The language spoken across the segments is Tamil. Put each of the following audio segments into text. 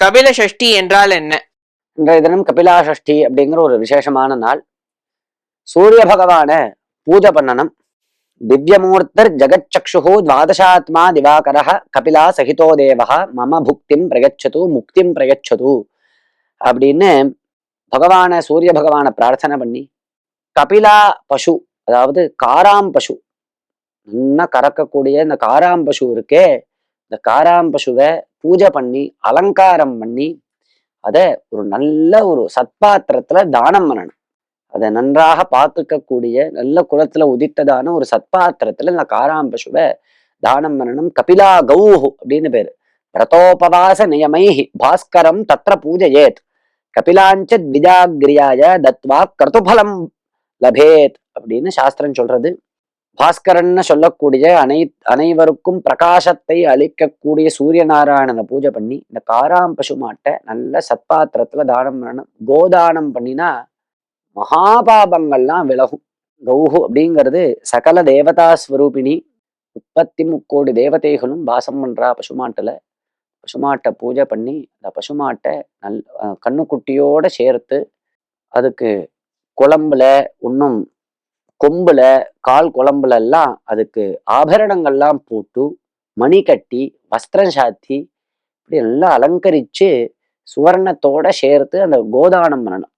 கபில சஷ்டி என்றால் என்ன? இன்றைய தினம் கபிலா சஷ்டி அப்படிங்கிற ஒரு விசேஷமான நாள். சூரிய பகவான பூஜை பண்ணணும். திவ்யமூர்த்தர் ஜெகச்சக்ஷு துவாதசாத்மா திவாகர கபிலா சகிதோ தேவः மம புக்திம் பிரயச்சது முக்திம் பிரயச்சது அப்படின்னு பகவான சூரிய பகவானை பிரார்த்தனை பண்ணி கபிலா பசு அதாவது காராம் பசு நல்லா கறக்கக்கூடிய இந்த காராம் பசு இருக்கே இந்த காராம் பசுவை பூஜை பண்ணி அலங்காரம் பண்ணி அதை ஒரு நல்ல ஒரு சத்பாத்திரத்துல தானம் பண்ணணும். அதை நன்றாக பார்த்துக்கக்கூடிய நல்ல குலத்துல உதித்ததான ஒரு சத்பாத்திரத்துல இந்த காராம்பசுவை தானம் பண்ணணும். கபிலா கௌஹு அப்படின்னு பேரு. பிரதோபவாச நியமைஹி பாஸ்கரம் தத்ர பூஜையேத். கபிலாஞ்ச விஜாகிரியாய தத்வா கிரதுபலம் லபேத் அப்படின்னு சாஸ்திரம் சொல்றது. பாஸ்கரன்னு சொல்லக்கூடிய அனை அனைவருக்கும் பிரகாசத்தை அளிக்கக்கூடிய சூரிய நாராயணனை பூஜை பண்ணி இந்த காராம் பசு மாட்டை நல்ல சத்பாத்திரத்துல தானம் பண்ணணும். கோதானம் பண்ணினா மகாபாபங்கள்லாம் விலகும். கௌஹு அப்படிங்கிறது சகல தேவதா ஸ்வரூபிணி முப்பத்தி முக்கோடி தேவதைகளும் வாசம் பண்றா பசுமாட்டுல. பசுமாட்டை பூஜை பண்ணி அந்த பசுமாட்டை நல் கண்ணுக்குட்டியோட சேர்த்து அதுக்கு குழம்புல இன்னும் கொம்புல கால் குழம்புல எல்லாம் அதுக்கு ஆபரணங்கள்லாம் போட்டு மணி கட்டி வஸ்திரம் சாத்தி இப்படி எல்லாம் அலங்கரிச்சு சுவர்ணத்தோட சேர்த்து அந்த கோதானம் பண்ணணும்.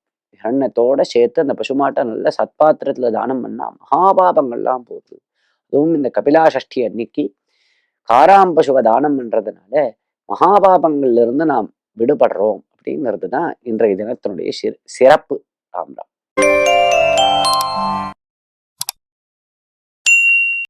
எண்ணத்தோட சேர்த்து அந்த பசுமாட்டை நல்ல சத்பாத்திரத்துல தானம் பண்ணா மகாபாபங்கள்லாம் போகுது. அதுவும் இந்த கபிலா சஷ்டி அன்னைக்கு காராம் பசுவை தானம் பண்றதுனால மகாபாபங்கள்ல இருந்து நாம் விடுபடுறோம் அப்படிங்கிறது தான் இன்றைய தினத்தினுடைய சிறப்பு ராம் ராம்.